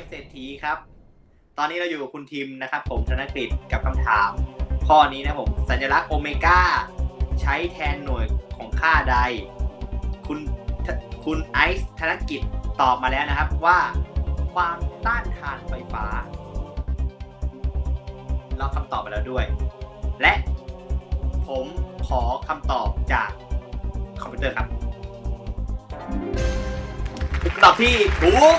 มเศรษฐีครับ ตอนนี้เราอยู่กับคุณทิมนะครับ ผมธนกฤษกับคำถาม ข้อนี้นะผม สัญลักษณ์โอเมก้าใช้แทนหน่วยของค่าใด คุณคุณไอซ์ธนกิจตอบมาแล้วนะครับว่า ความต้านทานไฟฟ้า เราคำตอบไปแล้วด้วย และผมขอคำตอบจากคอมพิวเตอร์ครับคำตอบที่ถูก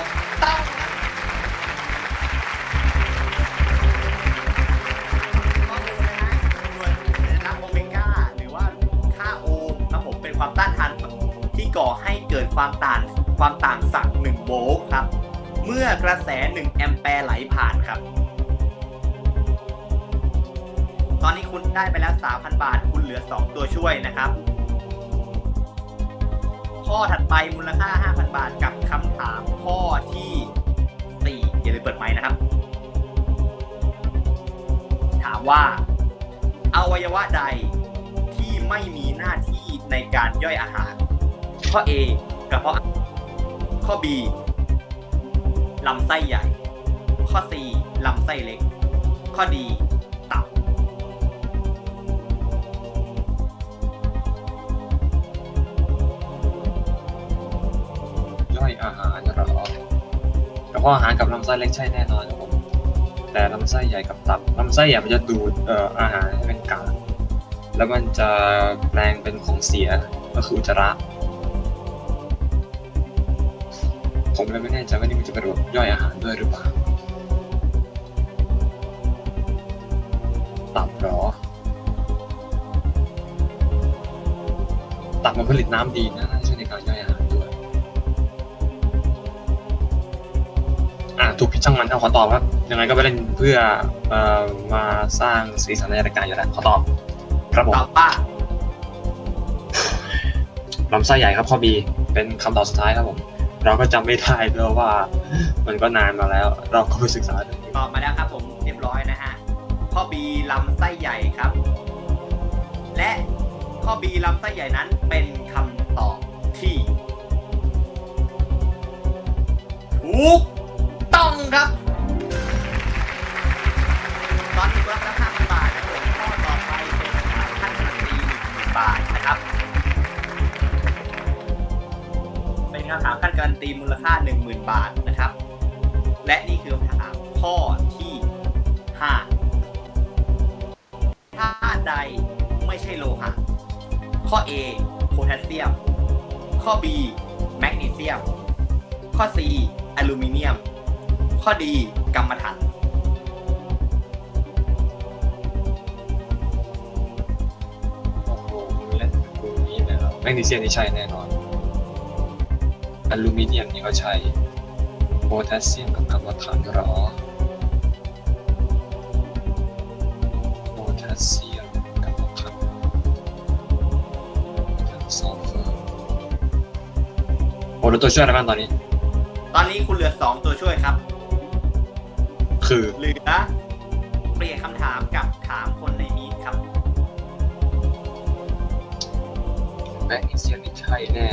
ก่อให้เกิดความต่างความต่างศักย์1โวลต์ครับ เมื่อกระแส 1 แอมแปร์ไหลผ่านครับ ตอนนี้คุณได้ไปแล้ว 3,000 บาท คุณเหลือ 2 ตัวช่วยนะครับ ข้อถัดไปมูลค่า 5,000 บาทกับคำถามข้อที่ 4 อย่าลืมเปิดไมค์นะครับ ถามว่า อวัยวะใดที่ไม่มีหน้าที่ในการย่อยอาหาร ข้อ A กระเพาะข้อ B ลำไส้ใหญ่ ข้อ C ลำไส้เล็ก ข้อ D ตับ ย่อยอาหารเหรอกระเพาะอาหารกับลำไส้เล็กใช่แน่นอนครับผมแต่ลำไส้ใหญ่กับตับลำไส้ใหญ่มันจะดูดเอ่ออาหารให้เป็นกากแล้วมันจะแปลงเป็นของเสียก็คืออุจจาระ ผมเลยไม่แน่ใจว่านี่มันจะเป็นระบบย่อยอาหารด้วยหรือเปล่าตับเหรอตับมันผลิตน้ำดีนะน่าจะช่วยในการย่อยอาหารด้วย อ่าถูกพิดช่างมันเอาขอตอบครับ ยังไงก็ไปเล่นเพื่อเอ่อมาสร้างสีสันในรายการอยู่แล้วขอตอบครับผมตอบว่าลำไส้ใหญ่ครับข้อ B เป็นคำตอบสุดท้ายครับผม เราก็จำไม่ได้เพราะว่า มันก็นานมาแล้ว เราก็ไปศึกษาดูตอบมาแล้วครับผมเรียบร้อยนะฮะข้อ B ลำไส้ใหญ่ครับ และข้อ B ลำไส้ใหญ่นั้นเป็นคำตอบที่ถูกต้องครับ ตอนนี้รับแล้วห้าพันบาทนะครับผมข้อต่อไปเป็นขั้นการันตีหนึ่งบาท คำถามขั้นการันตีมูลค่า 10,000 บาทนะครับ และนี่คือคำถามข้อที่ 5 ถ้าใดไม่ใช่โลหะ ข้อ A โพแทสเซียม ข้อ B แมกนีเซียม ข้อ C อลูมิเนียม ข้อ D กัมมันถันโอ้โหมึงเล่นนี้แมกนีเซียมนี่ใช่แน่นอน อลูมิเนียมนี่ก็ใช่โพแทสเซียมกับกัมมันถันเหรอโพแทสเซียมกัมมันถันซัลเฟอร์โอ้แล้วตัวช่วยอะไรบ้างตอนนี้ ตอนนี้คุณเหลือ 2 ตัวช่วยครับ คือเหลือเปลี่ยนคำถามกับถามคนในมีดครับแมกนีเซียมนี่ใช่แน่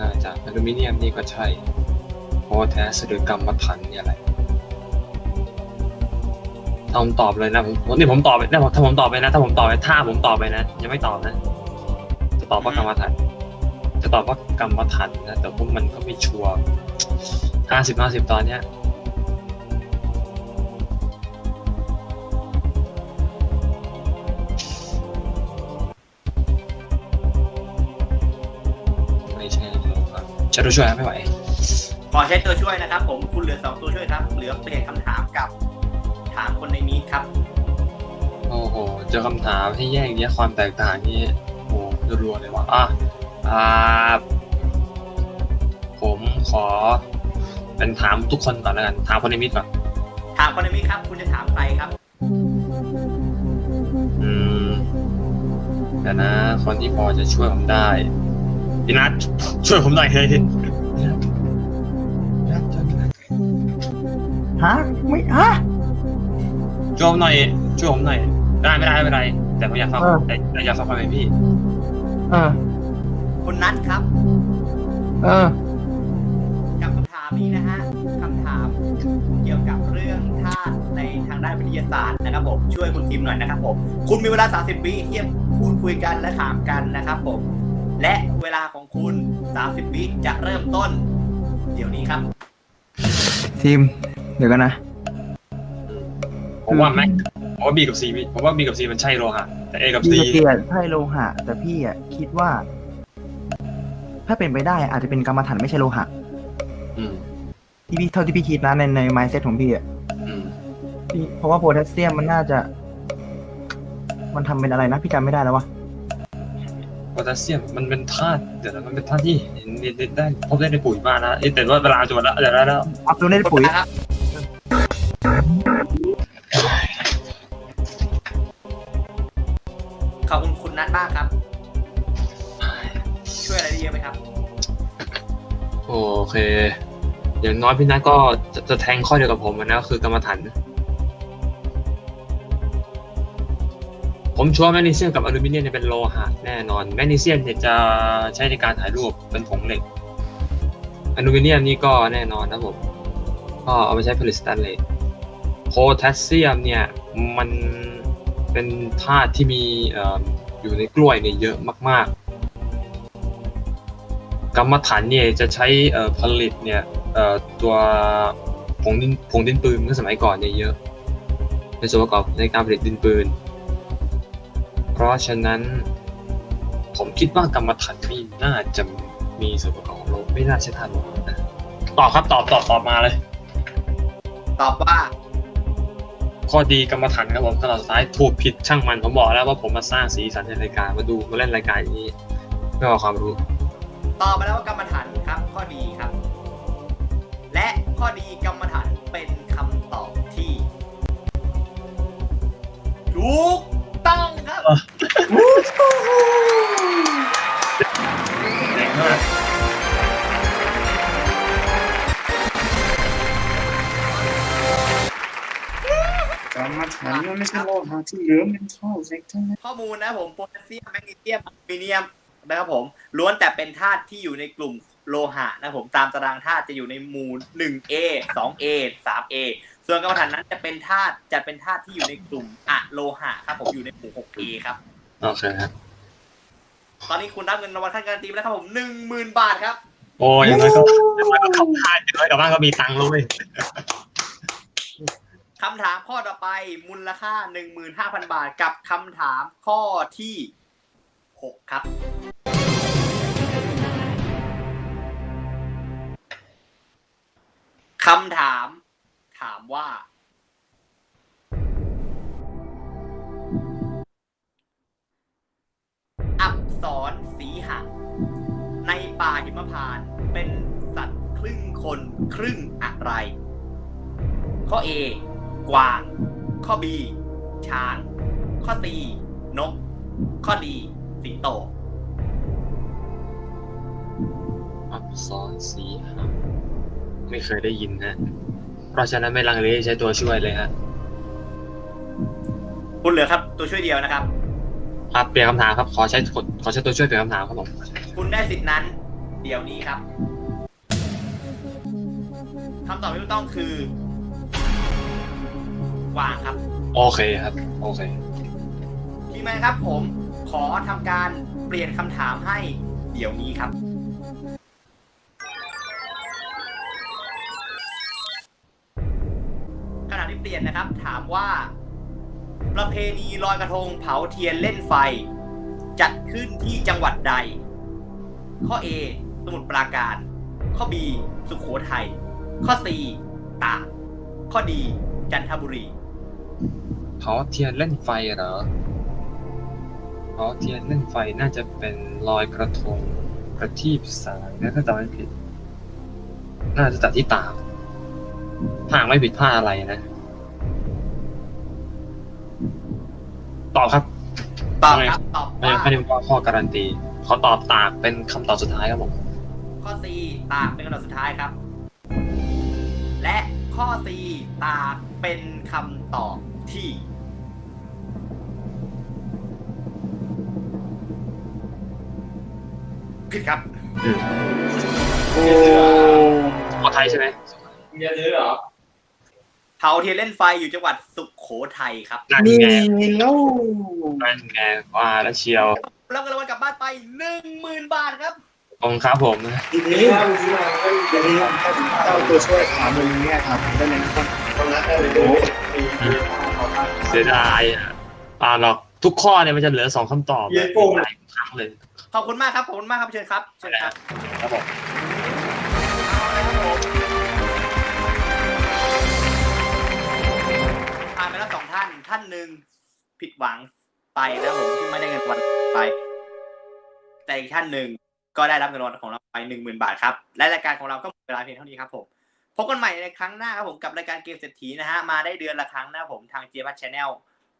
น่าจะอลูมิเนียมนี่ก็ใช่ เพราะแท้สหรือกัมมันถันเนี่ยอะไรถ้าผมตอบเลยนะผมนี่ผมตอบไปนะถ้าผมตอบไปนะ ถ้าผมตอบไปถ้าผมตอบไปนะยังไม่ตอบนะ จะตอบว่ากัมมันถันจะตอบว่ากัมมันถันนะแต่พวกมันก็ไม่ชัวร์ห้าสิบห้าสิบตอนเนี้ย อกครับใช้ตัวช่วยไม่ไหว ขอใช้ตัวช่วยนะครับ ผมคุณเหลือ2ตัวช่วยครับ เหลือเปลี่ยนคำถามกับ ถามคนในมีดครับ โอ้โห เจอคำถามที่แยกแยะความแตกต่างนี่โอ้โหรัวๆเลยว่ะอะอ่าผมขอ เป็นถามทุกคนก่อนแล้วกัน ถามคนในมิตรก่อน ถามคนในมีดครับ คุณจะถามใครครับ อืมแต่นะ คนที่พอจะช่วยผมได้ พี่นัทช่วยผมหน่อยเฮ้ยฮะไม่ฮะช่วยผมหน่อยช่วยผมหน่อยได้ไม่ได้ไม่เป็นไรแต่ผมอยากฟังเออแต่แต่อยากฟังความเป็นพี่ เออ คุณนัทครับเออ กับคำถามามนี้นะฮะคำถามเกี่ยวกับเรื่องธาตุในทางด้านวิทยาศาสตร์นะครับผมช่วยคุณทีมหน่อยนะครับผม คุณมีเวลา 30วิที่จะพูดคุยกันและถามกันนะครับผม และเวลาของคุณ 30 วิจะเริ่มต้น เดี๋ยวนี้ครับ ทีม เดี๋ยวกันนะ ผมว่าแม็กผมว่าบีกับซีผมว่าบีกับซีมันใช่โลหะแต่เอกับพี่ซีกับเกียร์ใช่โลหะ แต่พี่อะคิดว่า ถ้าเป็นไปได้อาจจะเป็นกรรมฐานไม่ใช่โลหะอืมที่พี่เท่าที่พี่คิดนะในในไมซ์เซ็ตของพี่อะอืมพี่เพราะว่าโพแทสเซียมมันน่าจะ มันทำเป็นอะไรนะพี่จำไม่ได้แล้ววะ โพแทสเซียมมันเป็นธาตุเดี๋ยวนะมันเป็นธาตุที่เห็นได้ได้พบได้ในปุ๋ยมากนะเอ้ยแต่ว่าเวลาจะหมดแล้วเดี๋ยวแล้ว อัพตัวในปุ๋ยครับขอบคุณคุณนัทบ้างครับ ช่วยอะไรได้เยอะไหมครับ โอเค อย่างน้อยพี่นัทก็จะจะแทงข้อเดียวกับผมอะนะคือกรรมฐาน ผมชัวร์แมกนีเซียมกับอลูมิเนียมเนี่ยเป็นโลหะแน่นอน แมกนีเซียมเนี่ยจะใช้ในการถ่ายรูปเป็นผงเหล็ก อลูมิเนียมนี่ก็แน่นอนนะผมก็เอาไปใช้ผลิตสแตนเลสโพแทสเซียมเนี่ยมันเป็นธาตุที่มีอยู่ในกล้วยเนี่ยเยอะมาก ๆ กรรมฐานเนี่ยจะใช้ผลิตเนี่ยตัวผงดินผงดินปืนเมื่อสมัยก่อนเนี่ยเยอะเป็นส่วนประกอบในการผลิตดินปืน ราะฉะนั้น ผมคิดว่ากรรมฐานไม่น่าจะมีส่วนประกอบของโลหะไม่น่าใช่ธาตุโลหะนะตอบครับตอบตอบตอบมาเลย ตอบว่า ข้อดีกรรมฐานครับผมคำตอบสุดท้ายถูกผิดช่างมันผมบอกแล้วว่าผมมาสร้างสีสันในรายการมาดูมาเล่นรายการอย่างนี้เพื่อเอาความรู้ ตอบมาแล้วว่ากรรมฐานครับ ข้อดีครับ และข้อดีกรรมฐานเป็นคำตอบที่ถูกต้องครับ แรงมากกรรมฐานมันไม่ใช่โลหะที่เหลือเป็นท่อเซ็กเท่านั้นข้อมูลนะผมโพแทสเซียมแมกนีเซียมอลูมิเนียมนะครับผมล้วนแต่เป็นธาตุที่อยู่ในกลุ่มโลหะนะผมตามตารางธาตุจะอยู่ในหมู่ 1A 2A 3A ส่วนกรรมฐานนั้นจะเป็นธาตุจะเป็นธาตุที่อยู่ในกลุ่มอะโลหะครับผมอยู่ในหมู่ 6A ครับ โอเคครับ ตอนนี้คุณรับเงินรางวัลขั้นการันตีไปแล้วครับผมหนึ่งหมื่นบาทครับ โอ้ยอย่างน้อยก็อย่างน้อยก็ขับพลาดอย่างน้อยกับบ้านก็มีตังค์แล้วเว้ยคำถามข้อต่อไปมูลค่า15,000บาทกับคำถามข้อที่6ครับ คำถามถามว่า อักษรสีหะ ในป่าหิมพานต์เป็นสัตว์ครึ่งคนครึ่งอะไร ข้อ A กวาง ข้อ B ช้าง ข้อ C นก ข้อ D สิงโต อักษรสีหะไม่เคยได้ยินนะเพราะฉะนั้นไม่ลังเลใช้ตัวช่วยเลยฮะ คุณเหลือครับ ตัวช่วยเดียวนะครับ ครับเปลี่ยนคำถามครับ ขอใช้กดขอใช้ตัวช่วยเปลี่ยนคำถามครับผมคุณได้สิทธินั้น เดี๋ยวนี้ครับคำตอบที่ถูกต้องคือกวางครับ โอเคครับ โอเคทีมงานครับผมขอทำการเปลี่ยนคำถามให้เดี๋ยวนี้ครับ ขณะที่เปลี่ยนนะครับ ถามว่า ประเพณีลอยกระทงเผาเทียนเล่นไฟ จัดขึ้นที่จังหวัดใด ข้อ A สมุทรปราการ ข้อ B สุขโขทัย ข้อ C ตาก ข้อ D จันทบุรี เผาเทียนเล่นไฟเหรอเผาเทียนเล่นไฟน่าจะเป็นลอยกระทงกระทีบสายนะถ้าจำไม่ผิด น่าจะจัดที่ตากถ้าไม่ผิดพลาดอะไรนะ ตอบครับตอบครับตอบไม่ว่าไม่ได้ว่าข้อการันตีเขาตอบตากเป็นคำตอบสุดท้ายครับผมข้อ C ตากเป็นคำตอบสุดท้ายครับ และข้อ C ตากเป็นคำตอบที่ ผิดครับ โอ้ข้อทัยใช่ไหมจะซื้อเหรอ เผาเทียนเล่นไฟอยู่จังหวัดสุโขทัยครับนั่นนี่ไงแล้วนั่นไงว่าแล้วเชียวรับเงินรางวัลกลับบ้านไปหนึ่งหมื่นบาทครับขอบคุณครับผมทีนี้ทีนี้ถ้าเจ้าตัวช่วยถามมึงเนี่ยถามได้เลยนะครับต้องนัดได้เลยโอ้เสียดายอะอ่าหรอกทุกข้อเนี่ยมันจะเหลือสองคำตอบเลยหลายครั้งเลยขอบคุณมากครับขอบคุณมากครับเชิญครับเชิญครับครับผม หนึ่งผิดหวังไปนะผมที่ไม่ได้เงินรางวัลไป แต่อีกท่านหนึ่งก็ได้รับเงินรางวัลของเราไปหนึ่งหมื่นบาทครับ และรายการของเราก็หมดเวลาเพียงเท่านี้ครับผมพบกันใหม่ในครั้งหน้าครับผมกับรายการเกมเศรษฐีนะฮะมาได้เดือนละครั้งนะผมทาง g จ m ั Channel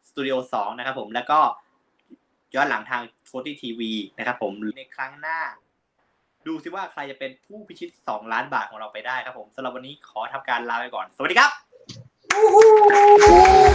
Studio 2นะครับผมแล้วก็ย้อนหลังทางโฟตี้ทีวีนะครับผมในครั้งหน้า ดูซิว่าใครจะเป็นผู้พิชิต 2 ล้านบาทของเราไปได้ครับผมสำหรับวันนี้ขอทำการลาไปก่อน สวัสดีครับ Uhul!